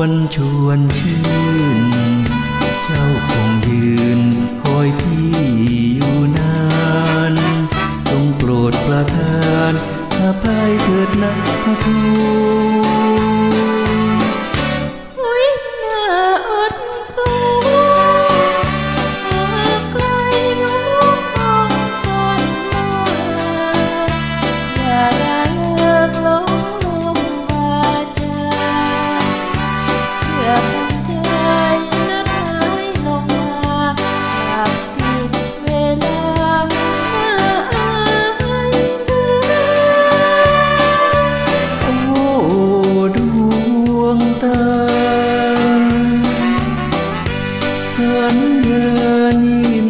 วนชวนชื่น เจ้าคงยืนคอยพี่อยู่นานจงโปรดประทานอภัยเถิดนะพระทู ธอนี่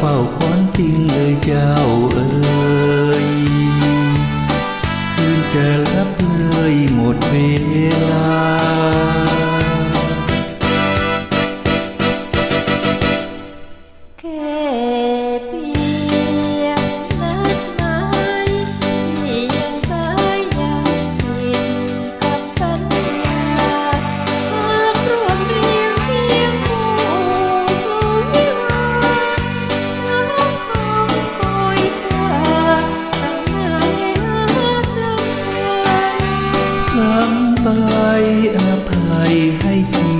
ฝ้าคอนทิ้งเลยเจ้าเอ๋ยคืนจะรับเลยหมดเวลา ไปอภัยให้ที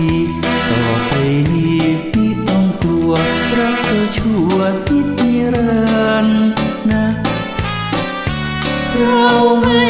ต่อไปนี้พี่ต้องกลัว รักเธช่วนิดนิรันร์นะ เราไม่